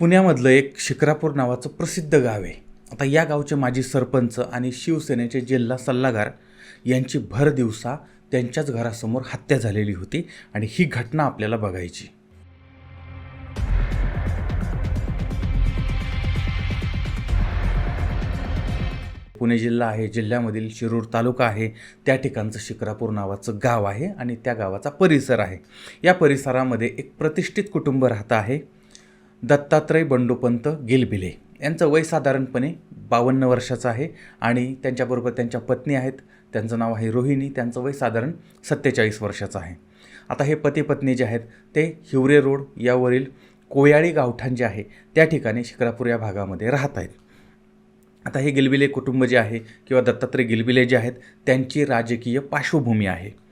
पुण्यामधलं एक शिक्रापूर नावाचं प्रसिद्ध गाव आहे. आता या गावचे माजी सरपंच आणि शिवसेनेचे जिल्हा सल्लागार यांची भर दिवसा त्यांच्याच घरासमोर हत्या झालेली होती आणि ही घटना आपल्याला बघायची. पुणे जिल्हा आहे जिल्ह्यामधील शिरूर तालुका आहे त्या ठिकाणचं शिक्रापूर नावाचं गाव आहे आणि त्या गावाचा परिसर आहे. या परिसरामध्ये एक प्रतिष्ठित कुटुंब राहतं आहे. दत्तात्रय बंडोपंत गिलबिले. यांचं वय साधारणपणे बावन्न वर्षाचं आहे आणि त्यांच्याबरोबर त्यांच्या पत्नी आहेत. त्यांचं नाव आहे रोहिणी. त्यांचं वय साधारण सत्तेचाळीस वर्षाचं आहे. आता हे पती पत्नी जे आहेत ते हिवरे रोड यावरील कोयाळी गावठाण जे आहे त्या ठिकाणी शिक्रापूर या भागामध्ये राहत आहेत. आता हे गिलबिले कुटुंब जे आहे किंवा दत्तात्रय गिलबिले जे आहेत त्यांची राजकीय पार्श्वभूमी आहे.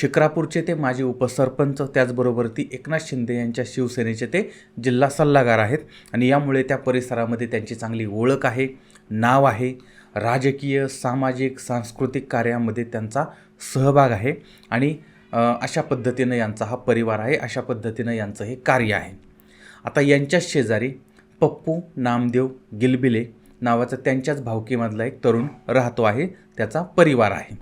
शिक्रापूरचे ते माजी उपसरपंच त्याचबरोबर ती एकनाथ शिंदे यांच्या शिवसेनेचे ते जिल्हा सल्लागार आहेत. आणि यामुळे त्या परिसरामध्ये त्यांची चांगली ओळख आहे नाव आहे. राजकीय सामाजिक सांस्कृतिक कार्यामध्ये त्यांचा सहभाग आहे. आणि अशा पद्धतीनं यांचा हा परिवार आहे अशा पद्धतीनं यांचं हे कार्य आहे. आता यांच्याच शेजारी पप्पू नामदेव गिलबिले नावाचा त्यांच्याच भावकीमधला एक तरुण राहतो आहे त्याचा परिवार आहे.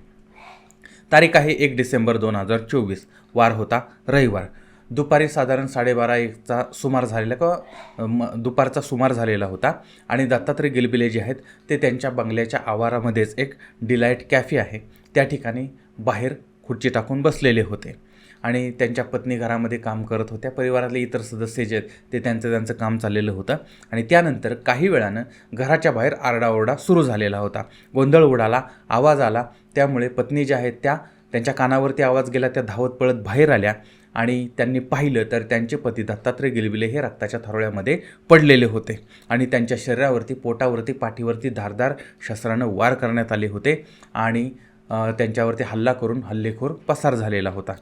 तारीख आहे एक डिसेंबर दोन हजार चोवीस. वार होता रविवार. दुपारी साधारण साडेबारा एकचा सुमार झालेला किंवा म दुपारचा सुमार झालेला होता आणि दत्तात्रय गिलबिले जे आहेत ते त्यांच्या बंगल्याच्या आवारामध्येच एक डिलाईट कॅफे आहे. त्या ठिकाणी बाहेर खुर्ची टाकून बसलेले होते. आणि त्यांच्या पत्नी घरामध्ये काम करत होत्या. परिवारातले इतर सदस्य जे आहेत ते त्यांचं त्यांचं काम चाललेलं होतं. आणि त्यानंतर काही वेळानं घराच्या बाहेर आरडाओरडा सुरू झालेला होता. गोंधळ उडाला आवाज आला. त्यामुळे पत्नी ज्या आहेत त्या त्यांच्या कानावरती आवाज गेला त्या धावत पळत बाहेर आल्या आणि त्यांनी पाहिलं तर त्यांचे पती दत्तात्रय गिलबिले हे रक्ताच्या थरोळ्यामध्ये पडलेले होते आणि त्यांच्या शरीरावरती पोटावरती पाठीवरती धारदार शस्त्रानं वार करण्यात आले होते आणि त्यांच्यावरती हल्ला करून हल्लेखोर पसार झालेला होता.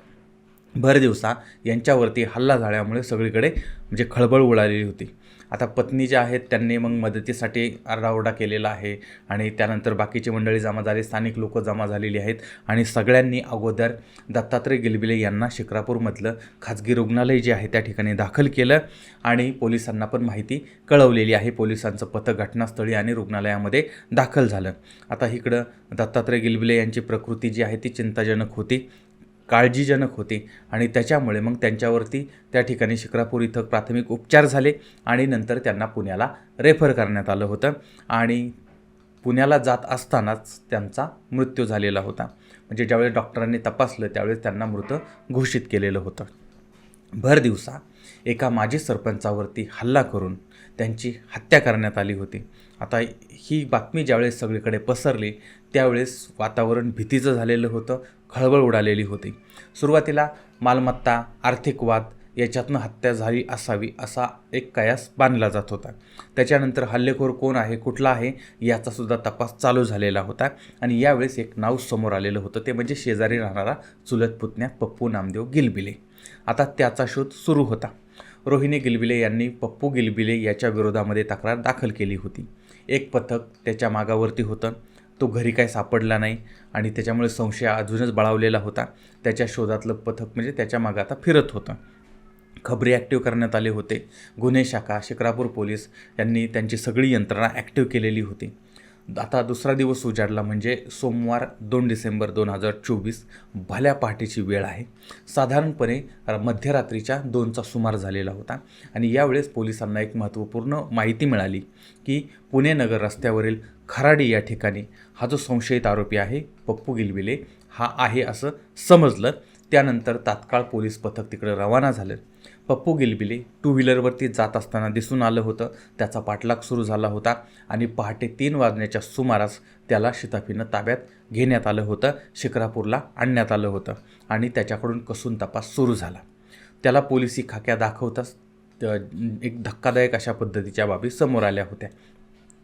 भरदिवसा यांच्यावरती हल्ला झाल्यामुळे सगळीकडे म्हणजे खळबळ उडालेली होती. आता पत्नी ज्या आहेत त्यांनी मग मदतीसाठी आरडाओरडा केलेला आहे आणि त्यानंतर बाकीची मंडळी जमा झाली स्थानिक लोक जमा झालेली आहेत आणि सगळ्यांनी अगोदर दत्तात्रय गिलबिले यांना शिक्रापूरमधलं खाजगी रुग्णालय जे आहे त्या ठिकाणी दाखल केलं आणि पोलिसांना पण माहिती कळवलेली आहे. पोलिसांचं पथक घटनास्थळी आणि रुग्णालयामध्ये दाखल झालं. आता इकडं दत्तात्रय गिलबिले यांची प्रकृती जी आहे ती चिंताजनक होती. काळजीजनक होती आणि त्याच्यामुळे मग त्यांच्यावरती त्या ठिकाणी शिक्रापूर इथं प्राथमिक उपचार झाले आणि नंतर त्यांना पुण्याला रेफर करण्यात आलं होतं. आणि पुण्याला जात असतानाच त्यांचा मृत्यू झालेला होता. म्हणजे ज्यावेळेस डॉक्टरांनी तपासलं त्यावेळेस त्यांना मृत घोषित केलेलं होतं. भर दिवसा एका माजी सरपंचावरती हल्ला करून त्यांची हत्या करण्यात आली होती. आता ही बातमी ज्यावेळेस सगळीकडे पसरली त्यावेळेस वातावरण भीतीचं झालेलं होतं. खळबळ उडालेली होती. सुरुवातीला मालमत्ता आर्थिक वाद याच्यातनं हत्या झाली असावी असा एक कयास बांधला जात होता. त्याच्यानंतर हल्लेखोर कोण आहे कुठला आहे याचासुद्धा तपास चालू झालेला होता आणि यावेळेस एक नाव समोर आलेलं होतं. ते म्हणजे शेजारी राहणारा चुलत पुतण्या पप्पू नामदेव गिलबिले. आता त्याचा शोध सुरू होता. रोहिणी गिलबिले यांनी पप्पू गिलबिले याच्या विरोधामध्ये तक्रार दाखल केली होती. एक पथक त्याच्या मागावरती होतं. तो घरी काय सापडला नाही आणि त्याच्यामुळे संशय अजूनच बळावलेला होता. त्याच्या शोधातलं पथक म्हणजे त्याच्या मागं आता फिरत होतं. खबरी ॲक्टिव्ह करण्यात आले होते. गुन्हे शाखा शिक्रापूर पोलीस यांनी त्यांची सगळी यंत्रणा ॲक्टिव्ह केलेली होती. आता दुसरा दिवस उजाडला म्हणजे सोमवार दोन डिसेंबर दोन हजार चोवीस. भल्या पहाटेची वेळ आहे. साधारणपणे मध्यरात्रीच्या दोनचा सुमार झालेला होता आणि यावेळेस पोलिसांना एक महत्त्वपूर्ण माहिती मिळाली की पुणे नगर रस्त्यावरील खराडी या ठिकाणी हा जो संशयित आरोपी आहे पप्पू गिलबिले हा आहे असं समजलं. त्यानंतर तात्काळ पोलीस पथक तिकडे रवाना झालं. पप्पू गिलबिले टू व्हीलरवरती जात असताना दिसून आलं होतं. त्याचा पाठलाग सुरू झाला होता आणि पहाटे तीन वाजण्याच्या सुमारास त्याला शिताफीनं ताब्यात घेण्यात आलं होतं शिक्रापूरला आणण्यात आलं होतं आणि त्याच्याकडून कसून तपास सुरू झाला. त्याला पोलिसी खाक्या दाखवताच एक धक्कादायक अशा पद्धतीच्या बाबी समोर आल्या होत्या.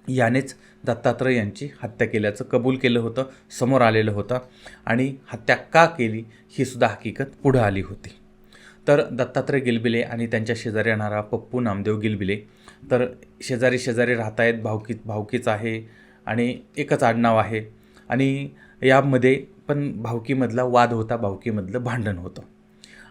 यानेच दत्तात्रय यांची हत्या केल्याचं कबूल केलं होतं समोर आलेलं होतं आणि हत्या का केली ही सुद्धा हकीकत पुढं आली होती. तर दत्तात्रय गिलबिले आणि त्यांच्या शेजारी राहणारा पप्पू नामदेव गिलबिले. तर शेजारी शेजारी राहत आहेत भावकी भावकीच आहे आणि एकच आडनाव आहे. आणि यामध्ये पण भावकीमधला वाद होता भावकीमधलं भांडण होतं.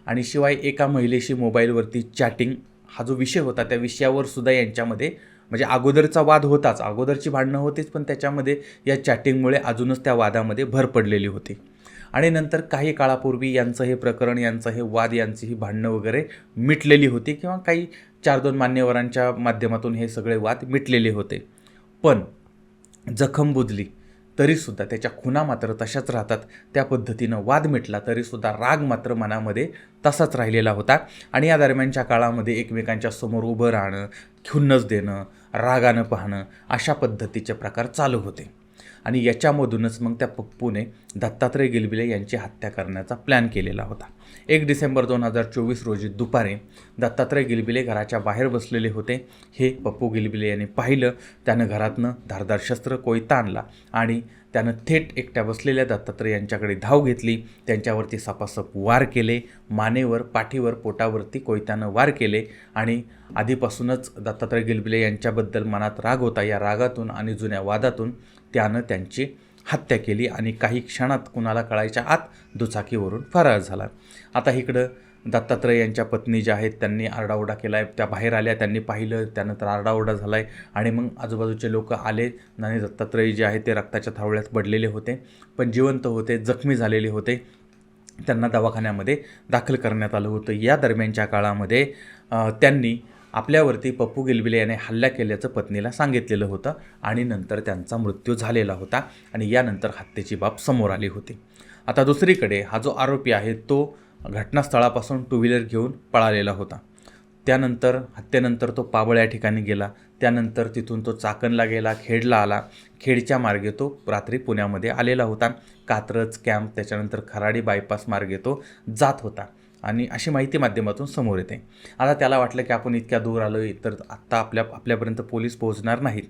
आणि शिवाय एका महिलेशी मोबाईलवरती चॅटिंग हा जो विषय होता त्या विषयावर सुद्धा यांच्यामध्ये म्हणजे अगोदरचा वाद होताच. अगोदरची भांडणं होतीच पण त्याच्यामध्ये या चॅटिंगमुळे अजूनच त्या वादामध्ये भर पडलेली होती. आणि नंतर काही काळापूर्वी यांचं हे प्रकरण यांचं हे वाद यांची ही भांडणं वगैरे मिटलेली होती किंवा काही चार दोन मान्यवरांच्या माध्यमातून हे सगळे वाद मिटलेले होते. पण जखम बुजली तरीसुद्धा त्याच्या खुना मात्र तशाच राहतात. त्या पद्धतीनं वाद मिटला तरीसुद्धा राग मात्र मनामध्ये तसाच राहिलेला होता. आणि या दरम्यानच्या काळामध्ये एकमेकांच्या समोर उभं राहणं खुन्नस देणं रागानं पाहणं अशा पद्धतीचे प्रकार चालू होते. आणि याच्यामधूनच मग त्या पप्पूने दत्तात्रय गिलबिले यांची हत्या करण्याचा प्लॅन केलेला होता. एक डिसेंबर दोन हजार चोवीस रोजी दुपारी दत्तात्रय गिलबिले घराच्या बाहेर बसलेले होते. हे पप्पू गिलबिले यांनी पाहिलं. त्यानं घरातनं धारदार शस्त्र कोयता आणला आणि त्यानं थेट एकट्या बसलेल्या दत्तात्रय यांच्याकडे धाव घेतली. त्यांच्यावरती सपासप वार केले. मानेवर पाठीवर पोटावरती कोयत्यानं वार केले आणि आधीपासूनच दत्तात्रय गिलबिले यांच्याबद्दल मनात राग होता. या रागातून आणि जुन्या वादातून त्यानं त्यांची हत्या केली आणि काही क्षणात कुणाला कळायच्या आत दुचाकीवरून फरार झाला. आता इकडं दत्तात्रय यांच्या पत्नी ज्या आहेत त्यांनी आरडाओरडा केला आहे त्या बाहेर आल्या त्यांनी पाहिलं त्यानंतर आरडाओरडा झाला आहे आणि मग आजूबाजूचे लोक आले. आणि दत्तात्रय जे आहेत ते रक्ताच्या थावळ्यात पडलेले होते पण जिवंत होते जखमी झालेले होते. त्यांना दवाखान्यामध्ये दाखल करण्यात आलं होतं. या दरम्यानच्या काळामध्ये त्यांनी आपल्यावरती पप्पू गिलबिले याने हल्ला केल्याचं पत्नीला सांगितलेलं होतं आणि नंतर त्यांचा मृत्यू झालेला होता आणि यानंतर हत्येची बाब समोर आली होती. आता दुसरीकडे हा जो आरोपी आहे तो घटनास्थळापासून टू व्हीलर घेऊन पळालेला होता. त्यानंतर हत्येनंतर तो पाबळ या ठिकाणी गेला. त्यानंतर तिथून तो चाकणला गेला खेडला आला. खेडच्या मार्गे तो रात्री पुण्यामध्ये आलेला होता. कात्रज कॅम्प त्याच्यानंतर खराडी बायपास मार्गे तो जात होता. आणि अशी माहिती माध्यमातून समोर येते. आता त्याला वाटलं की आपण इतक्या दूर आलो तर आत्ता आपल्या आपल्यापर्यंत पोलीस पोहोचणार नाहीत.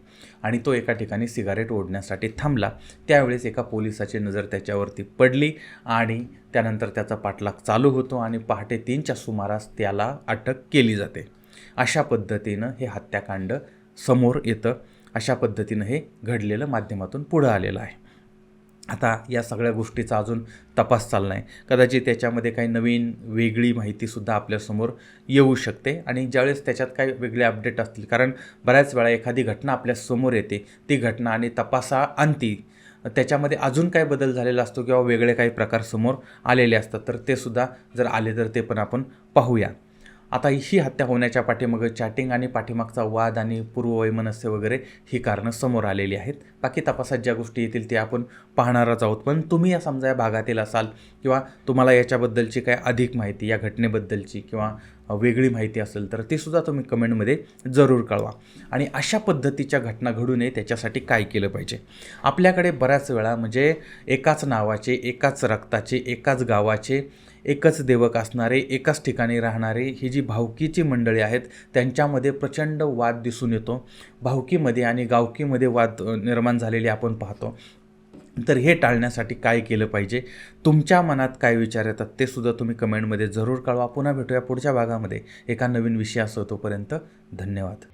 आणि तो एका ठिकाणी सिगारेट ओढण्यासाठी थांबला. त्यावेळेस एका पोलिसाची नजर त्याच्यावरती पडली आणि त्यानंतर त्याचा पाठलाग चालू होतो आणि पहाटे तीनच्या सुमारास त्याला अटक केली जाते. अशा पद्धतीनं हे हत्याकांड समोर येतं. अशा पद्धतीनं हे घडलेलं माध्यमातून पुढं आलेलं आहे. आता या सगळ्या गोष्टीचा अजून तपास चालला आहे कदाचित त्याच्यामध्ये काही नवीन वेगळी माहितीसुद्धा आपल्यासमोर येऊ शकते आणि ज्यावेळेस त्याच्यात काही वेगळे अपडेट असतील. कारण बऱ्याच वेळा एखादी घटना आपल्यासमोर येते. ती घटना आणि तपासा अंती त्याच्यामध्ये अजून काय बदल झालेला असतो किंवा वेगळे काही प्रकार समोर आलेले असतात तर ते सुद्धा जर आले तर ते पण आपण पाहूया. आता ही हत्या होण्याच्या पाठीमागं चॅटिंग आणि पाठीमागचा वाद आणि पूर्ववैमनस्य वगैरे ही कारणं समोर आलेली आहेत. बाकी तपासात ज्या गोष्टी येतील ते आपण पाहणारच आहोत. पण तुम्ही या समजा या भागातील असाल किंवा तुम्हाला याच्याबद्दलची काय अधिक माहिती या घटनेबद्दलची किंवा वेगळी माहिती असेल तर ते सुद्धा तुम्ही कमेंटमध्ये जरूर कळवा. आणि अशा पद्धतीच्या घटना घडू नये त्याच्यासाठी काय केलं पाहिजे? आपल्याकडे बऱ्याच वेळा म्हणजे एकाच नावाचे एकाच रक्ताचे एकाच गावाचे एकच देवक असणारे एकाच ठिकाणी राहणारे ही जी भावकीची मंडळी आहेत त्यांच्यामध्ये प्रचंड वाद दिसून येतो. भावकीमध्ये आणि गावकीमध्ये वाद निर्माण झालेले आपण पाहतो. तर हे टाळण्यासाठी काय केलं पाहिजे? तुमच्या मनात काय विचार येतात ते सुद्धा तुम्ही कमेंटमध्ये जरूर कळवा. पुन्हा भेटूया पुढच्या भागामध्ये. एका नवीन विषयासह तोपर्यंत धन्यवाद.